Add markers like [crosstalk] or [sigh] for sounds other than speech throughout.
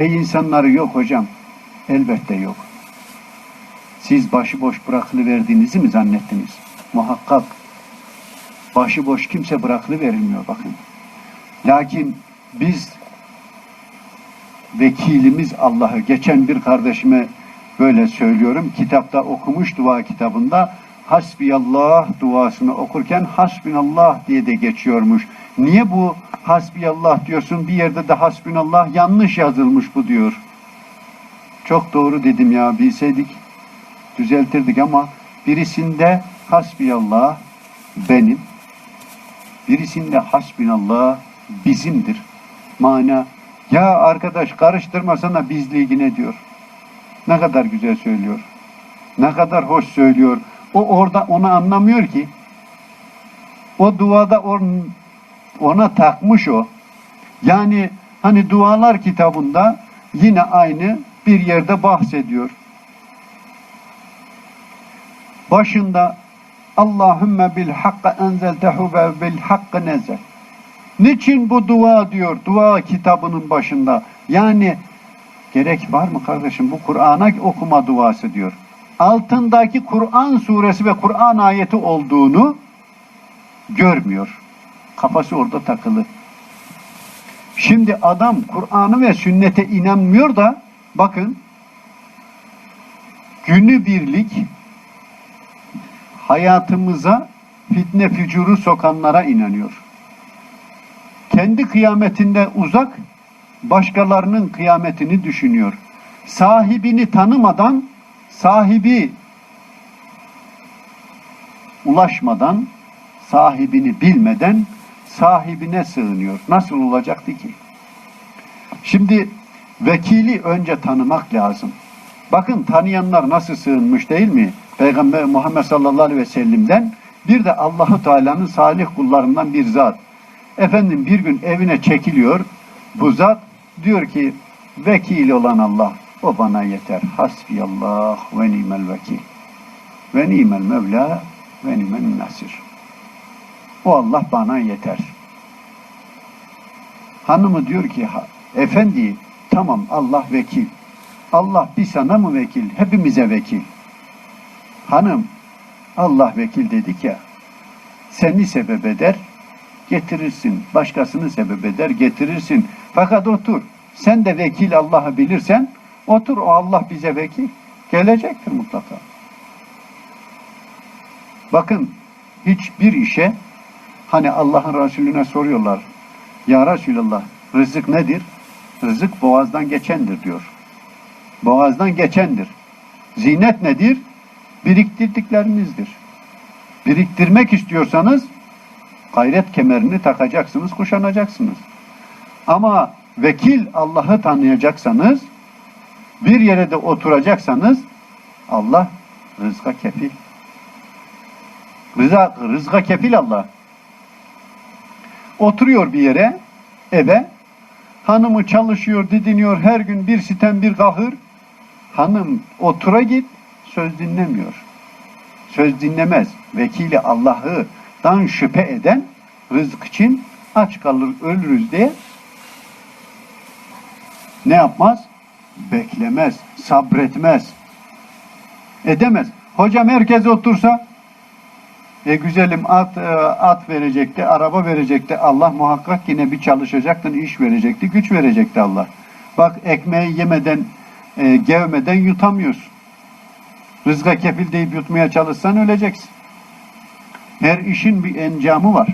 Ey insanları yok hocam. Elbette yok. Siz başıboş bırakılıverdiğinizi mi zannettiniz? Muhakkak başıboş kimse bırakılıverilmiyor bakın. Lakin biz vekilimiz Allah'ı geçen bir kardeşime böyle söylüyorum. Kitapta okumuş dua kitabında Hasbiyallah duasını okurken Hasbinallah diye de geçiyormuş. Niye bu Hasbiyallah diyorsun? Bir yerde de Hasbinallah yanlış yazılmış bu diyor. Çok doğru dedim ya bilseydik düzeltirdik ama birisinde Hasbiyallah benim, birisinde Hasbinallah bizimdir. Mana ya arkadaş karıştırmasana bizliği ne diyor. Ne kadar güzel söylüyor. Ne kadar hoş söylüyor. O orada onu anlamıyor ki. O duada on, ona takmış o. Yani hani dualar kitabında yine aynı bir yerde bahsediyor. Başında Allahümme bil hakka enzeltehu ve bil hakkı nezel. Niçin bu dua diyor dua kitabının başında. Yani gerek var mı kardeşim bu Kur'an'a okuma duası diyor. Altındaki Kur'an suresi ve Kur'an ayeti olduğunu görmüyor. Kafası orada takılı. Şimdi adam Kur'an'ı ve sünnete inanmıyor da bakın günü birlik hayatımıza fitne fücuru sokanlara inanıyor. Kendi kıyametinde uzak, başkalarının kıyametini düşünüyor. Sahibini tanımadan, sahibi ulaşmadan, sahibini bilmeden sahibine sığınıyor. Nasıl olacaktı ki? Şimdi vekili önce tanımak lazım. Bakın tanıyanlar nasıl sığınmış değil mi? Peygamber Muhammed sallallahu aleyhi ve sellem'den bir de Allahu Teala'nın salih kullarından bir zat. Efendim bir gün evine çekiliyor. Bu zat diyor ki vekil olan Allah o bana yeter. Hasbiyallah ve nimel vekil. Ve nimel mevla ve nimel nasir. O Allah bana yeter. Hanımı diyor ki efendi tamam Allah vekil. Allah bir sana mı vekil? Hepimize vekil. Hanım Allah vekil dedik ya seni sebep eder getirirsin. Başkasını sebep eder getirirsin. Fakat otur. Sen de vekil Allah'ı bilirsen otur o Allah bize vekil. Gelecektir mutlaka. Bakın hiçbir işe hani Allah'ın Resulüne soruyorlar. Ya Resulallah rızık nedir? Rızık boğazdan geçendir diyor. Boğazdan geçendir. Zinet nedir? Biriktirdiklerinizdir. Biriktirmek istiyorsanız gayret kemerini takacaksınız, kuşanacaksınız. Ama vekil Allah'ı tanıyacaksanız, bir yere de oturacaksanız Allah rızka kefil. Rıza, rızka kefil Allah. Oturuyor bir yere, eve, hanımı çalışıyor, didiniyor, her gün bir sitem bir kahır. Hanım otura git, söz dinlemiyor. Söz dinlemez. Vekili Allah'ıdan şüphe eden rızık için aç kalır, ölürüz diye ne yapmaz? Beklemez, sabretmez. Edemez. Hocam herkes otursa e güzelim at e, at verecekti, araba verecekti. Allah muhakkak yine bir çalışacaktın, iş verecekti, güç verecekti Allah. Bak ekmeği yemeden, e, gevmeden yutamıyorsun. Rızka kefil deyip yutmaya çalışsan öleceksin. Her işin bir encamı var.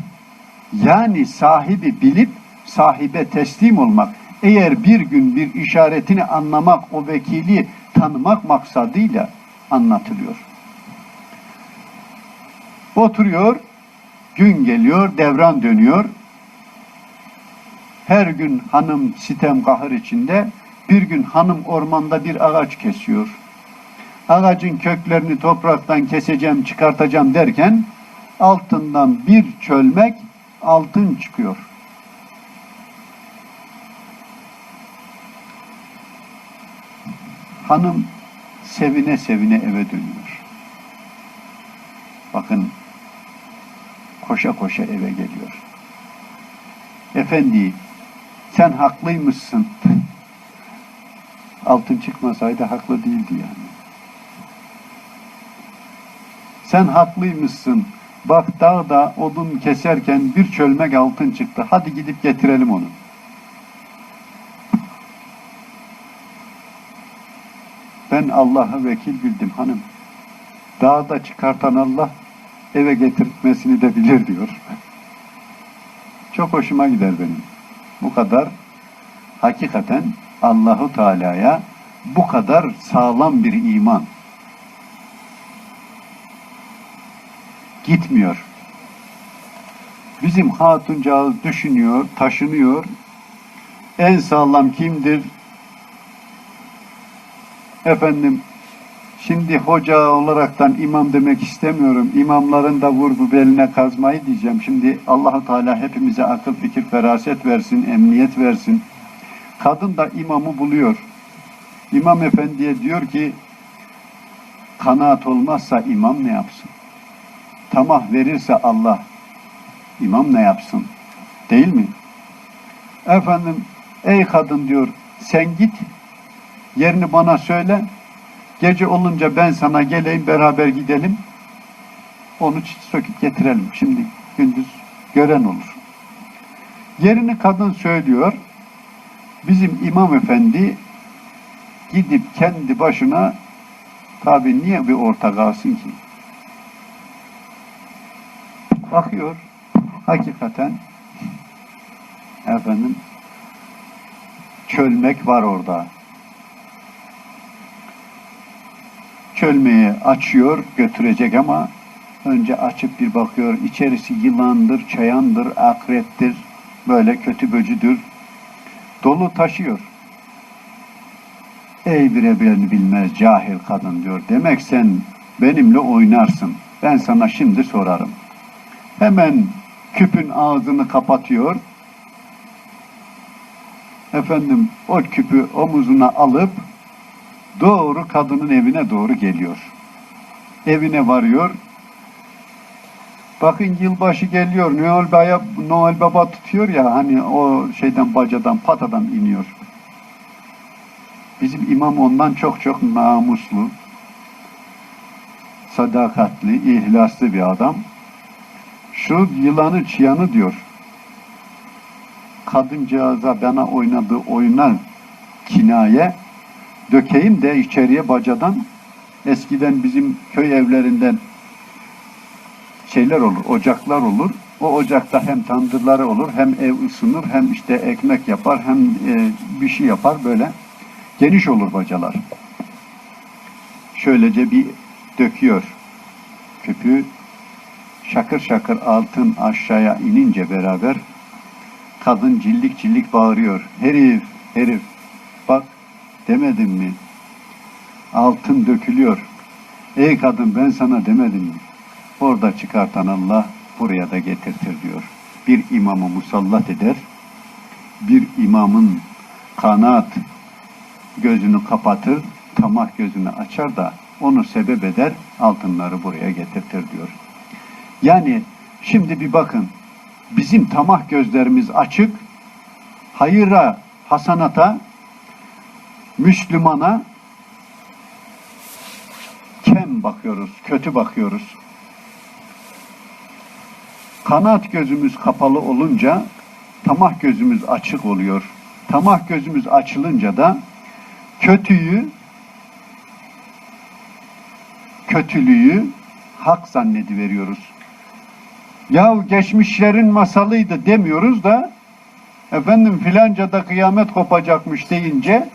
Yani sahibi bilip sahibe teslim olmak. Eğer bir gün bir işaretini anlamak, o vekili tanımak maksadıyla anlatılıyor. Oturuyor, gün geliyor, devran dönüyor. Her gün hanım sitem kahır içinde, bir gün hanım ormanda bir ağaç kesiyor. Ağacın köklerini topraktan keseceğim, çıkartacağım derken altından bir çölmek altın çıkıyor. Hanım sevine sevine eve dönüyor. Bakın koşa koşa eve geliyor. Efendi sen haklıymışsın. Altın çıkmasaydı haklı değildi yani. Sen haklıymışsın. Bak dağda odun keserken bir çölmek altın çıktı. Hadi gidip getirelim onu. Ben Allah'a vekil bildim hanım. Dağda çıkartan Allah eve getirtmesini de bilir diyor. Çok hoşuma gider benim. Bu kadar hakikaten Allahu Teala'ya bu kadar sağlam bir iman gitmiyor. Bizim hatuncağız düşünüyor, taşınıyor. En sağlam kimdir? Efendim, şimdi hoca olaraktan imam demek istemiyorum. İmamların da vurgu beline kazmayı diyeceğim. Şimdi Allahu Teala hepimize akıl, fikir, feraset versin, emniyet versin. Kadın da imamı buluyor. İmam efendiye diyor ki, kanaat olmazsa imam ne yapsın? Tamah verirse Allah, imam ne yapsın? Değil mi? Efendim, ey kadın diyor, sen git, yerini bana söyle, gece olunca ben sana geleyim, beraber gidelim, onu söküp getirelim. Şimdi gündüz gören olur. Yerini kadın söylüyor, bizim imam efendi gidip kendi başına tabi niye bir orta kalsın ki? Bakıyor, hakikaten [laughs] efendim çölmek var orada. Çölmeyi açıyor, götürecek ama önce açıp bir bakıyor. içerisi yılandır, çayandır, akreptir, böyle kötü böcüdür. Dolu taşıyor. Ey birini bilmez cahil kadın diyor. Demek sen benimle oynarsın. Ben sana şimdi sorarım. Hemen küpün ağzını kapatıyor. Efendim o küpü omuzuna alıp doğru kadının evine doğru geliyor. Evine varıyor. Bakın yılbaşı geliyor. Noel Baba, Noel Baba tutuyor ya hani o şeyden bacadan patadan iniyor. Bizim imam ondan çok çok namuslu, sadakatli, ihlaslı bir adam. Şu yılanı çıyanı diyor. Kadıncağıza bana oynadığı oyuna kinaye dökeyim de içeriye bacadan eskiden bizim köy evlerinden şeyler olur, ocaklar olur. O ocakta hem tandırları olur, hem ev ısınır, hem işte ekmek yapar, hem e, bir şey yapar böyle. Geniş olur bacalar. Şöylece bir döküyor küpü. Şakır şakır altın aşağıya inince beraber kadın cillik cillik bağırıyor. Herif, herif demedim mi? Altın dökülüyor. Ey kadın ben sana demedim mi? Orada çıkartan Allah buraya da getirtir diyor. Bir imamı musallat eder, bir imamın kanaat gözünü kapatır, tamah gözünü açar da onu sebep eder, altınları buraya getirtir diyor. Yani şimdi bir bakın, bizim tamah gözlerimiz açık, hayıra, hasanata, Müslümana kem bakıyoruz, kötü bakıyoruz. Kanat gözümüz kapalı olunca tamah gözümüz açık oluyor. Tamah gözümüz açılınca da kötüyü kötülüğü hak zannediveriyoruz. Ya geçmişlerin masalıydı demiyoruz da efendim filanca da kıyamet kopacakmış deyince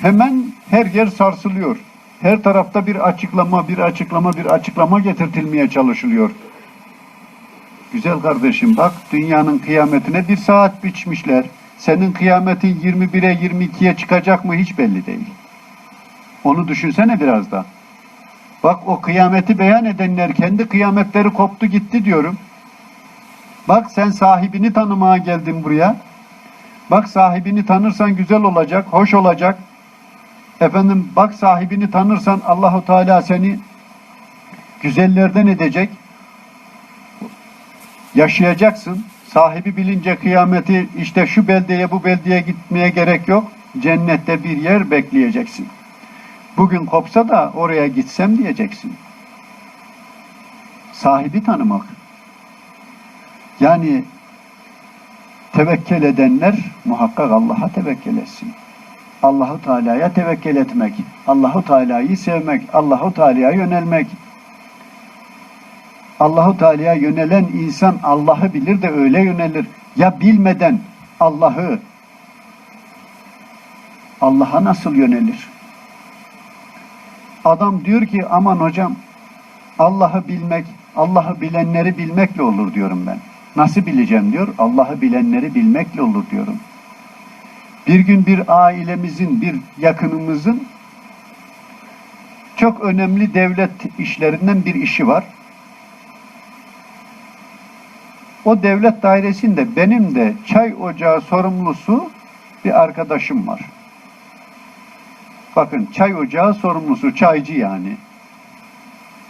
hemen her yer sarsılıyor. Her tarafta bir açıklama, bir açıklama, bir açıklama getirtilmeye çalışılıyor. Güzel kardeşim bak dünyanın kıyametine bir saat biçmişler. Senin kıyametin 21'e 22'ye çıkacak mı hiç belli değil. Onu düşünsene biraz da. Bak o kıyameti beyan edenler kendi kıyametleri koptu gitti diyorum. Bak sen sahibini tanımaya geldin buraya. Bak sahibini tanırsan güzel olacak, hoş olacak. Efendim bak sahibini tanırsan Allahu Teala seni güzellerden edecek. Yaşayacaksın. Sahibi bilince kıyameti işte şu beldeye bu beldeye gitmeye gerek yok. cennette bir yer bekleyeceksin. Bugün kopsa da oraya gitsem diyeceksin. Sahibi tanımak. Yani tevekkül edenler muhakkak Allah'a tevekkül etsin. Allahu Teala'ya tevekkül etmek, Allahu Teala'yı sevmek, Allahu Teala'ya yönelmek. Allahu Teala'ya yönelen insan Allah'ı bilir de öyle yönelir. Ya bilmeden Allah'ı Allah'a nasıl yönelir? Adam diyor ki aman hocam Allah'ı bilmek, Allah'ı bilenleri bilmekle olur diyorum ben. Nasıl bileceğim diyor. Allah'ı bilenleri bilmekle olur diyorum. Bir gün bir ailemizin, bir yakınımızın çok önemli devlet işlerinden bir işi var. O devlet dairesinde benim de çay ocağı sorumlusu bir arkadaşım var. Bakın çay ocağı sorumlusu, çaycı yani.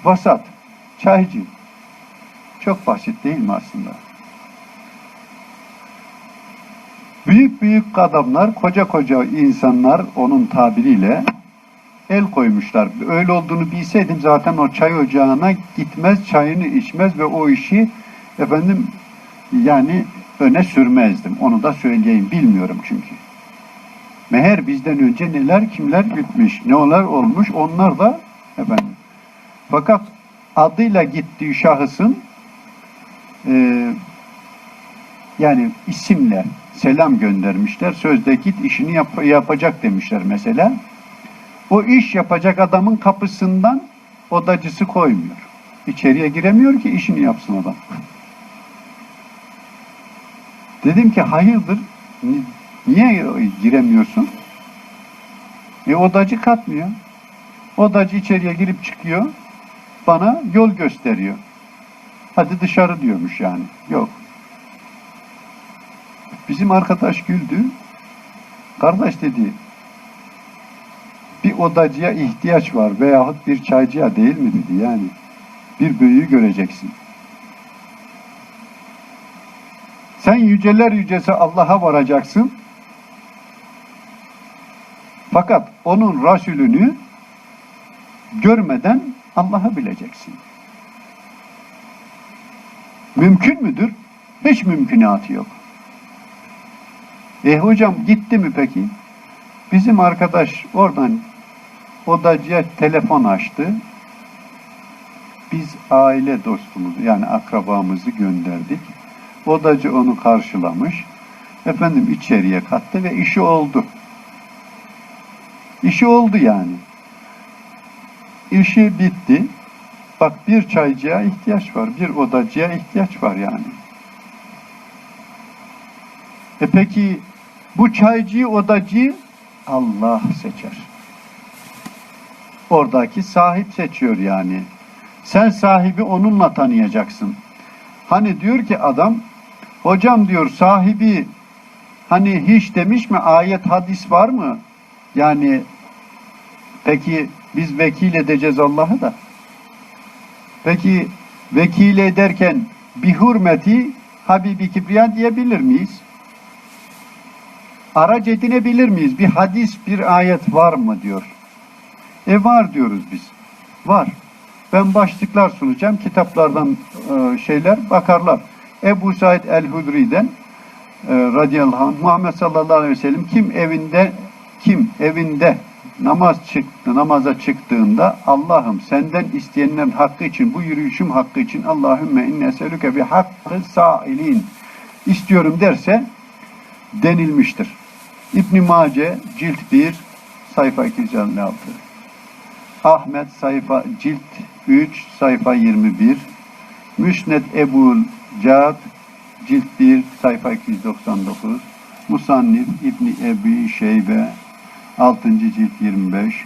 Vasat, çaycı. Çok basit değil mi aslında? Büyük büyük adamlar, koca koca insanlar onun tabiriyle el koymuşlar. Öyle olduğunu bilseydim zaten o çay ocağına gitmez, çayını içmez ve o işi efendim yani öne sürmezdim. Onu da söyleyeyim. Bilmiyorum çünkü. Meğer bizden önce neler kimler gitmiş, ne neler olmuş onlar da efendim. Fakat adıyla gittiği şahısın e, yani isimle selam göndermişler. Sözde git işini yap yapacak demişler mesela. O iş yapacak adamın kapısından odacısı koymuyor. İçeriye giremiyor ki işini yapsın adam. Dedim ki hayırdır? Niye giremiyorsun? E odacı katmıyor. Odacı içeriye girip çıkıyor. Bana yol gösteriyor. Hadi dışarı diyormuş yani. Yok. Bizim arkadaş güldü. Kardeş dedi, bir odacıya ihtiyaç var veyahut bir çaycıya değil mi dedi yani. Bir büyüğü göreceksin. Sen yüceler yücesi Allah'a varacaksın. Fakat onun Resulünü görmeden Allah'ı bileceksin. Mümkün müdür? Hiç mümkünatı yok. E hocam gitti mi peki? Bizim arkadaş oradan odacıya telefon açtı. Biz aile dostumuzu yani akrabamızı gönderdik. Odacı onu karşılamış. Efendim içeriye kattı ve işi oldu. İşi oldu yani. İşi bitti. Bak bir çaycıya ihtiyaç var, bir odacıya ihtiyaç var yani. E peki bu çaycıyı, odacıyı Allah seçer. Oradaki sahip seçiyor yani. Sen sahibi onunla tanıyacaksın. Hani diyor ki adam, hocam diyor sahibi hani hiç demiş mi ayet hadis var mı? Yani peki biz vekil edeceğiz Allah'ı da. Peki vekil ederken bir hürmeti Habibi Kibriya diyebilir miyiz? Araç edinebilir miyiz? Bir hadis, bir ayet var mı diyor. E var diyoruz biz. Var. Ben başlıklar sunacağım. Kitaplardan e, şeyler bakarlar. Ebu Said el-Hudri'den e, radıyallahu anh Muhammed sallallahu aleyhi ve sellem kim evinde kim evinde namaz çıktı, namaza çıktığında Allah'ım senden isteyenlerin hakkı için, bu yürüyüşüm hakkı için Allahümme inne eselüke bi hakkı sailin istiyorum derse denilmiştir. İbn Mace cilt 1 sayfa 256. Ahmet sayfa cilt 3 sayfa 21. Müsned Ebul Cad cilt 1 sayfa 299. Musannif İbni Ebi Şeybe 6. cilt 25.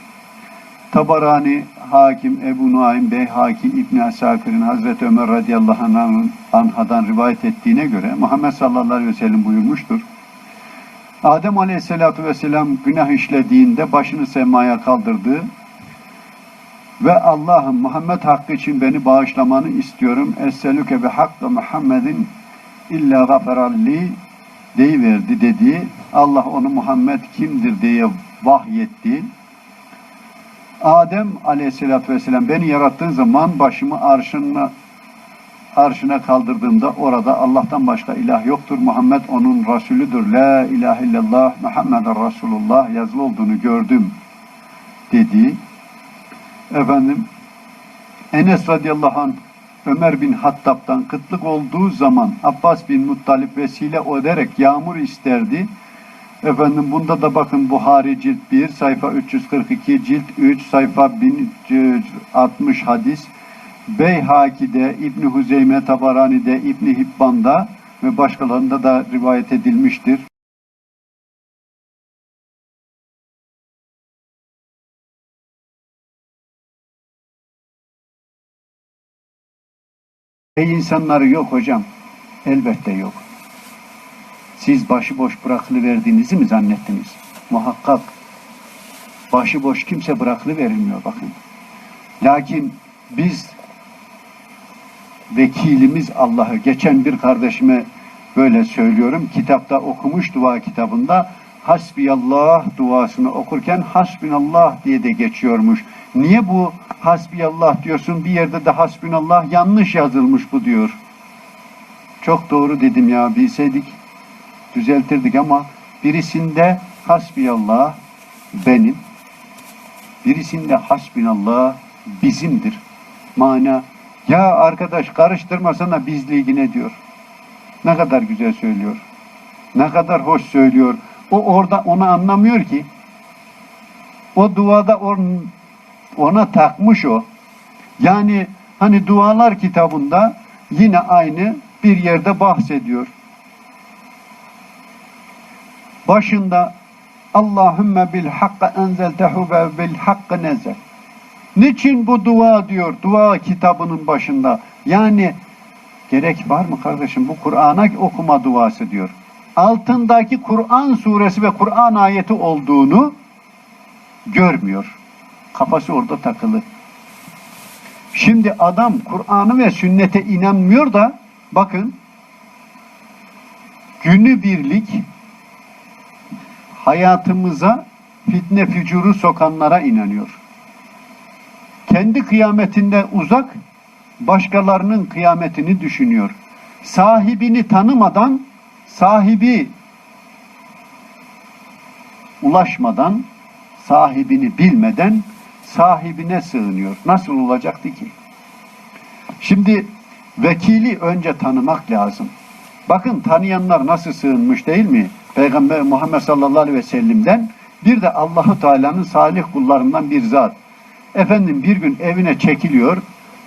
Tabarani Hakim Ebu Nuaym Beyhaki İbni Asakir'in Hazreti Ömer radıyallahu anhadan rivayet ettiğine göre Muhammed sallallahu aleyhi ve sellem buyurmuştur. Adem aleyhissalatu vesselam günah işlediğinde başını semaya kaldırdı ve Allah'ım Muhammed hakkı için beni bağışlamanı istiyorum. Esselüke bi hakkı Muhammedin illa gaferalli deyiverdi dediği Allah onu Muhammed kimdir diye vahyetti. Adem aleyhissalatü vesselam beni yarattığın zaman başımı arşına arşına kaldırdığımda orada Allah'tan başka ilah yoktur. Muhammed onun Resulüdür. La ilahe illallah Muhammeden Resulullah yazılı olduğunu gördüm dedi. Efendim Enes radıyallahu anh Ömer bin Hattab'dan kıtlık olduğu zaman Abbas bin Muttalip vesile ederek yağmur isterdi. Efendim bunda da bakın Buhari cilt 1 sayfa 342 cilt 3 sayfa 1060 hadis Beyhaki'de, İbni Huzeyme Tabarani'de, İbni Hibban'da ve başkalarında da rivayet edilmiştir. Ey insanları yok hocam. Elbette yok. Siz başıboş bırakılıverdiğinizi mi zannettiniz? Muhakkak başıboş kimse bırakılıverilmiyor bakın. Lakin biz vekilimiz Allah'ı geçen bir kardeşime böyle söylüyorum. Kitapta okumuş dua kitabında Hasbiyallah duasını okurken Hasbinallah diye de geçiyormuş. Niye bu Hasbiyallah diyorsun? Bir yerde de Hasbinallah yanlış yazılmış bu diyor. Çok doğru dedim ya bilseydik düzeltirdik ama birisinde Hasbiyallah benim, birisinde Hasbinallah bizimdir. Mana ya arkadaş karıştırmasana bizliğine diyor. Ne kadar güzel söylüyor. Ne kadar hoş söylüyor. O orada onu anlamıyor ki. O duada on, ona takmış o. Yani hani dualar kitabında yine aynı bir yerde bahsediyor. Başında Allahümme bil hakka enzeltehu ve bil hakkı nezel. Niçin bu dua diyor dua kitabının başında? Yani gerek var mı kardeşim bu Kur'an'a okuma duası diyor. Altındaki Kur'an suresi ve Kur'an ayeti olduğunu görmüyor. Kafası orada takılı. Şimdi adam Kur'an'ı ve sünnete inanmıyor da bakın günü birlik hayatımıza fitne fücuru sokanlara inanıyor kendi kıyametinde uzak, başkalarının kıyametini düşünüyor. Sahibini tanımadan, sahibi ulaşmadan, sahibini bilmeden sahibine sığınıyor. Nasıl olacaktı ki? Şimdi vekili önce tanımak lazım. Bakın tanıyanlar nasıl sığınmış değil mi? Peygamber Muhammed sallallahu aleyhi ve sellem'den bir de Allahu Teala'nın salih kullarından bir zat. Efendim bir gün evine çekiliyor.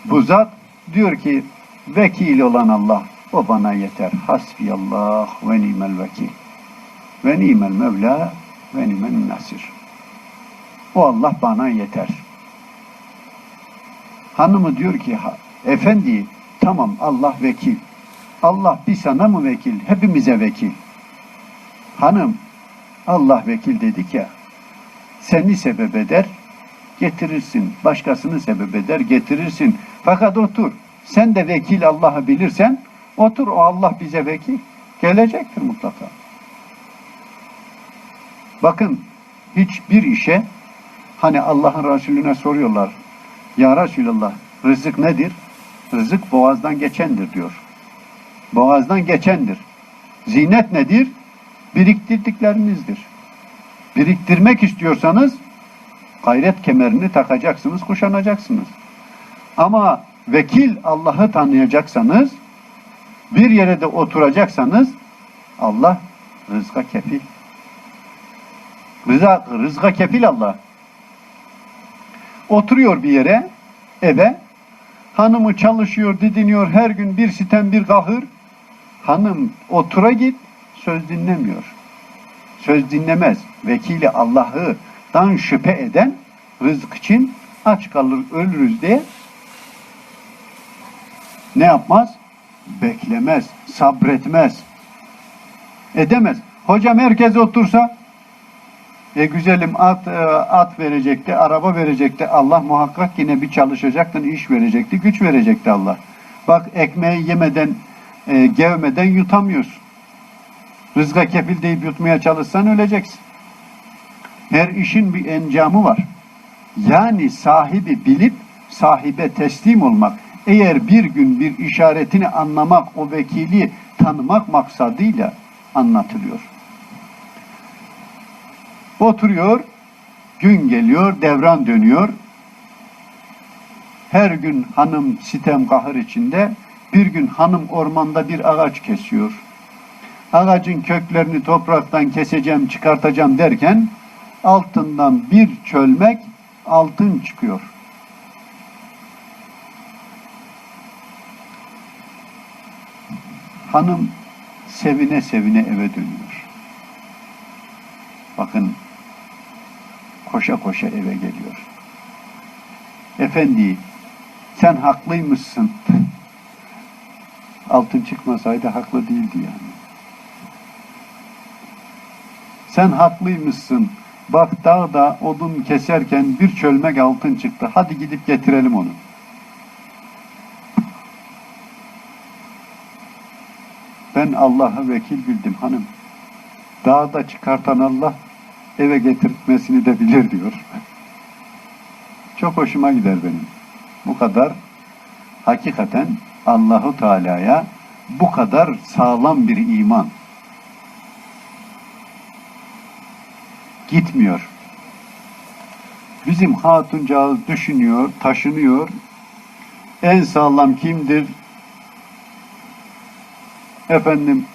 Bu zat diyor ki vekil olan Allah o bana yeter. Hasbiyallah ve nimel vekil. Ve nimel mevla ve nimel nasir. O Allah bana yeter. Hanımı diyor ki efendi tamam Allah vekil. Allah bir sana mı vekil? Hepimize vekil. Hanım Allah vekil dedik ya seni sebep eder getirirsin. Başkasını sebep eder getirirsin. Fakat otur. Sen de vekil Allah'ı bilirsen otur o Allah bize vekil. Gelecektir mutlaka. Bakın hiçbir işe hani Allah'ın Resulüne soruyorlar. Ya Resulallah rızık nedir? Rızık boğazdan geçendir diyor. Boğazdan geçendir. Zinet nedir? Biriktirdiklerinizdir. Biriktirmek istiyorsanız gayret kemerini takacaksınız, kuşanacaksınız. Ama vekil Allah'ı tanıyacaksanız, bir yere de oturacaksanız, Allah rızka kefil. Rıza, rızka kefil Allah. Oturuyor bir yere, eve, hanımı çalışıyor, didiniyor, her gün bir sitem bir kahır. Hanım otura git, söz dinlemiyor. Söz dinlemez. Vekili Allah'ı dan şüphe eden rızık için aç kalır ölürüz diye ne yapmaz? Beklemez, sabretmez. Edemez. Hocam herkes otursa e güzelim at e, at verecekti, araba verecekti. Allah muhakkak yine bir çalışacaktın, iş verecekti, güç verecekti Allah. Bak ekmeği yemeden, e, gevmeden yutamıyorsun. Rızka kefil deyip yutmaya çalışsan öleceksin. Her işin bir encamı var. Yani sahibi bilip sahibe teslim olmak. Eğer bir gün bir işaretini anlamak, o vekili tanımak maksadıyla anlatılıyor. Oturuyor, gün geliyor, devran dönüyor. Her gün hanım sitem kahır içinde, bir gün hanım ormanda bir ağaç kesiyor. Ağacın köklerini topraktan keseceğim, çıkartacağım derken altından bir çölmek altın çıkıyor. Hanım sevine sevine eve dönüyor. Bakın koşa koşa eve geliyor. Efendi sen haklıymışsın. [laughs] Altın çıkmasaydı haklı değildi yani. Sen haklıymışsın. Bak dağda odun keserken bir çölmek altın çıktı. Hadi gidip getirelim onu. Ben Allah'a vekil bildim hanım. Dağda çıkartan Allah eve getirmesini de bilir diyor. [laughs] Çok hoşuma gider benim. Bu kadar hakikaten Allahu Teala'ya bu kadar sağlam bir iman gitmiyor. Bizim hatuncağız düşünüyor, taşınıyor. En sağlam kimdir? Efendim,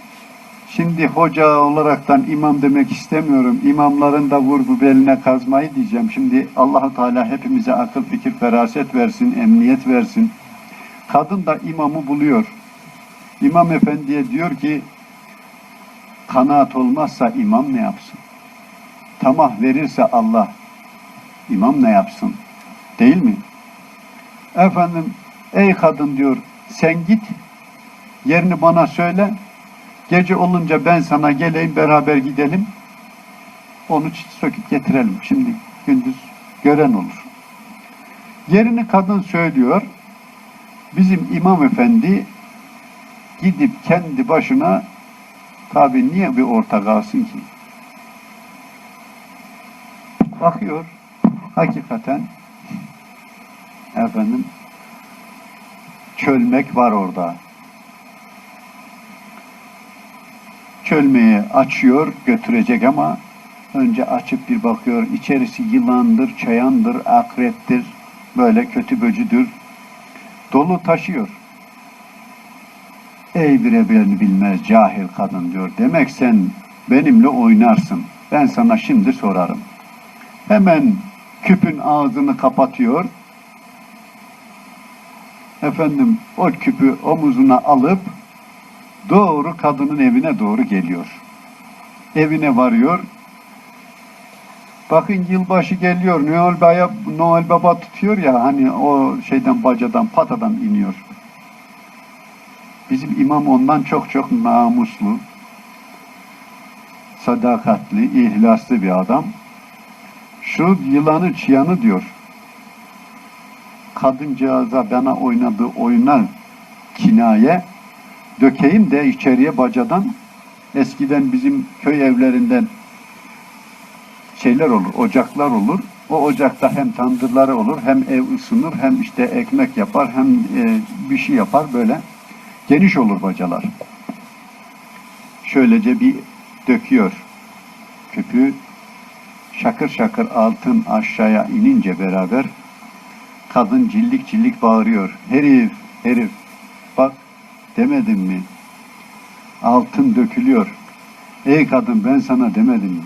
şimdi hoca olaraktan imam demek istemiyorum. İmamların da vur bu beline kazmayı diyeceğim. Şimdi Allahu Teala hepimize akıl, fikir, feraset versin, emniyet versin. Kadın da imamı buluyor. İmam efendiye diyor ki, kanaat olmazsa imam ne yapsın? Tamah verirse Allah, imam ne yapsın? Değil mi? Efendim, ey kadın diyor, sen git, yerini bana söyle, gece olunca ben sana geleyim, beraber gidelim, onu söküp getirelim. Şimdi gündüz gören olur. Yerini kadın söylüyor, bizim imam efendi gidip kendi başına tabi niye bir orta kalsın ki? Bakıyor, hakikaten efendim çölmek var orada. Çölmeyi açıyor, götürecek ama önce açıp bir bakıyor. İçerisi yılandır, çayandır, akreptir, böyle kötü böcüdür. Dolu taşıyor. Ey birebirini bilmez cahil kadın diyor. Demek sen benimle oynarsın. Ben sana şimdi sorarım. Hemen küpün ağzını kapatıyor. Efendim o küpü omuzuna alıp doğru kadının evine doğru geliyor. Evine varıyor. Bakın yılbaşı geliyor. Noel Baba, Noel Baba tutuyor ya hani o şeyden bacadan patadan iniyor. Bizim imam ondan çok çok namuslu, sadakatli, ihlaslı bir adam. Şu yılanı çıyanı diyor. Kadıncağıza bana oynadığı oyuna kinaye dökeyim de içeriye bacadan eskiden bizim köy evlerinden şeyler olur, ocaklar olur. O ocakta hem tandırları olur, hem ev ısınır, hem işte ekmek yapar, hem e, bir şey yapar böyle. Geniş olur bacalar. Şöylece bir döküyor küpü. Şakır şakır altın aşağıya inince beraber kadın cillik cillik bağırıyor. Herif, herif bak demedim mi? Altın dökülüyor. Ey kadın ben sana demedim mi?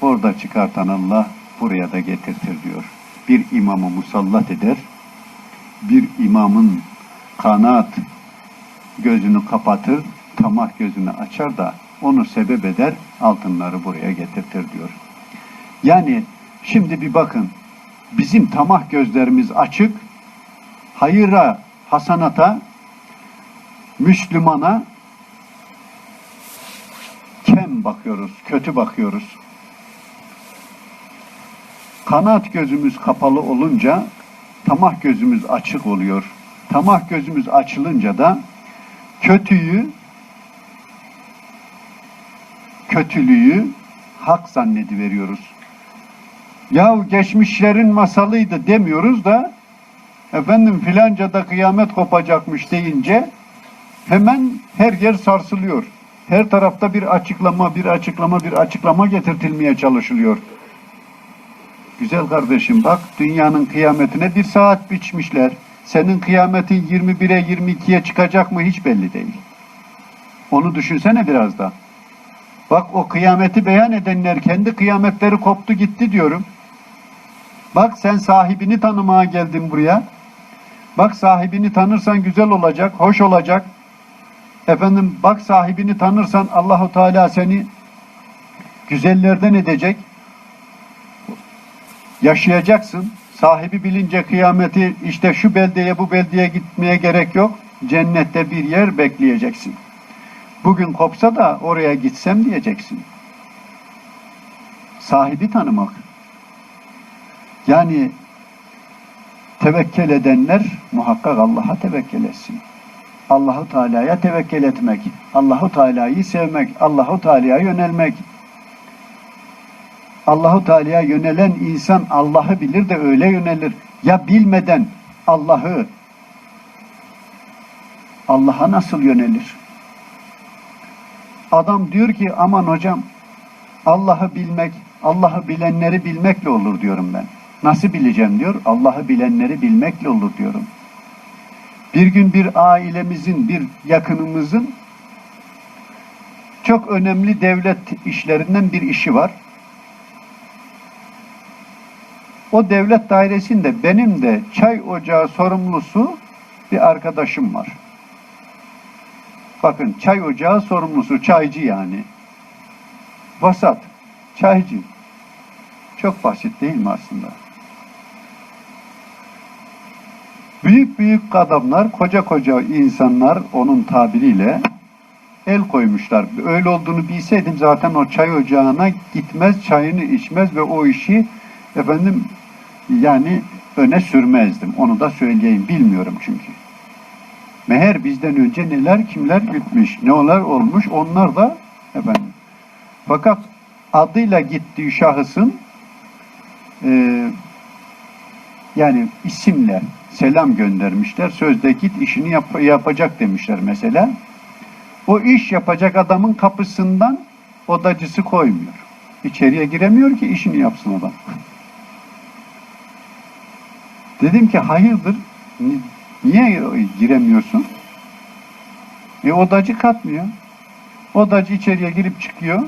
Orada çıkartan Allah buraya da getirtir diyor. Bir imamı musallat eder. Bir imamın kanaat gözünü kapatır, tamah gözünü açar da onu sebep eder, altınları buraya getirtir diyor. Yani şimdi bir bakın, bizim tamah gözlerimiz açık, hayıra, hasanata, Müslümana kem bakıyoruz, kötü bakıyoruz. Kanat gözümüz kapalı olunca tamah gözümüz açık oluyor. Tamah gözümüz açılınca da kötüyü kötülüğü hak zannediveriyoruz. Ya geçmişlerin masalıydı demiyoruz da efendim filanca da kıyamet kopacakmış deyince hemen her yer sarsılıyor. Her tarafta bir açıklama, bir açıklama, bir açıklama getirtilmeye çalışılıyor. Güzel kardeşim bak dünyanın kıyametine bir saat biçmişler. Senin kıyametin 21'e 22'ye çıkacak mı hiç belli değil. Onu düşünsene biraz da. Bak o kıyameti beyan edenler kendi kıyametleri koptu gitti diyorum. Bak sen sahibini tanımaya geldin buraya. Bak sahibini tanırsan güzel olacak, hoş olacak. Efendim bak sahibini tanırsan Allahu Teala seni güzellerden edecek. Yaşayacaksın. Sahibi bilince kıyameti işte şu beldeye bu beldeye gitmeye gerek yok. Cennette bir yer bekleyeceksin. Bugün kopsa da oraya gitsem diyeceksin. Sahibi tanımak. Yani tevekkül edenler muhakkak Allah'a tevekkül etsin. Allahu Teala'ya tevekkül etmek, Allahu Teala'yı sevmek, Allahu Teala'ya yönelmek. Allahu Teala'ya yönelen insan Allah'ı bilir de öyle yönelir. Ya bilmeden Allah'ı Allah'a nasıl yönelir? Adam diyor ki aman hocam Allah'ı bilmek, Allah'ı bilenleri bilmekle olur diyorum ben. Nasıl bileceğim diyor. Allah'ı bilenleri bilmekle olur diyorum. Bir gün bir ailemizin, bir yakınımızın çok önemli devlet işlerinden bir işi var. O devlet dairesinde benim de çay ocağı sorumlusu bir arkadaşım var. Bakın çay ocağı sorumlusu, çaycı yani. Vasat, çaycı. Çok basit değil mi aslında? Büyük büyük adamlar, koca koca insanlar onun tabiriyle el koymuşlar. Öyle olduğunu bilseydim zaten o çay ocağına gitmez, çayını içmez ve o işi efendim yani öne sürmezdim. Onu da söyleyeyim. Bilmiyorum çünkü. Meğer bizden önce neler kimler gitmiş, neler olmuş onlar da efendim. Fakat adıyla gittiği şahısın e, yani isimle selam göndermişler. Sözde git işini yap, yapacak demişler mesela. O iş yapacak adamın kapısından odacısı koymuyor. İçeriye giremiyor ki işini yapsın adam. Dedim ki hayırdır? Niye giremiyorsun? E odacı katmıyor. Odacı içeriye girip çıkıyor.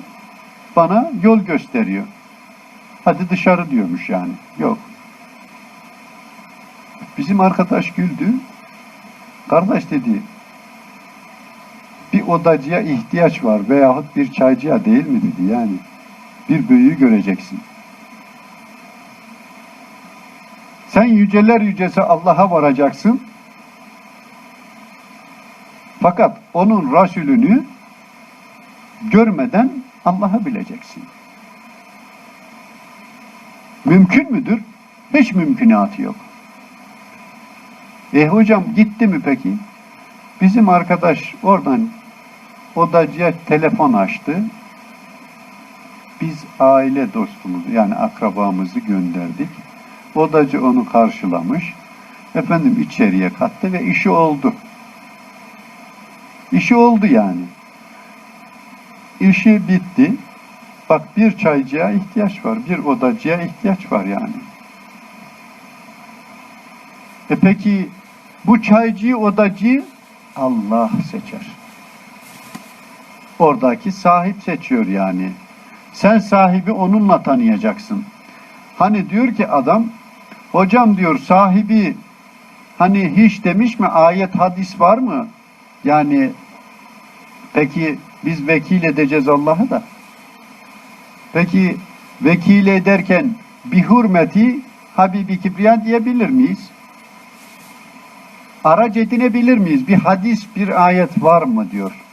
Bana yol gösteriyor. Hadi dışarı diyormuş yani. Yok. Bizim arkadaş güldü. Kardeş dedi, bir odacıya ihtiyaç var veyahut bir çaycıya değil mi dedi yani. Bir büyüğü göreceksin. Sen yüceler yücesi Allah'a varacaksın. Fakat onun Resulünü görmeden Allah'ı bileceksin. Mümkün müdür? Hiç mümkünatı yok. E hocam gitti mi peki? Bizim arkadaş oradan odacıya telefon açtı. Biz aile dostumuzu yani akrabamızı gönderdik. Odacı onu karşılamış. Efendim içeriye kattı ve işi oldu. İşi oldu yani. İşi bitti. Bak bir çaycıya ihtiyaç var, bir odacıya ihtiyaç var yani. E peki bu çaycıyı, odacıyı Allah seçer. Oradaki sahip seçiyor yani. Sen sahibi onunla tanıyacaksın. Hani diyor ki adam, hocam diyor sahibi hani hiç demiş mi ayet hadis var mı? Yani peki biz vekil edeceğiz Allah'ı da. Peki vekil ederken bir hürmeti Habibi Kibriya diyebilir miyiz? Araç edinebilir miyiz? Bir hadis, bir ayet var mı diyor.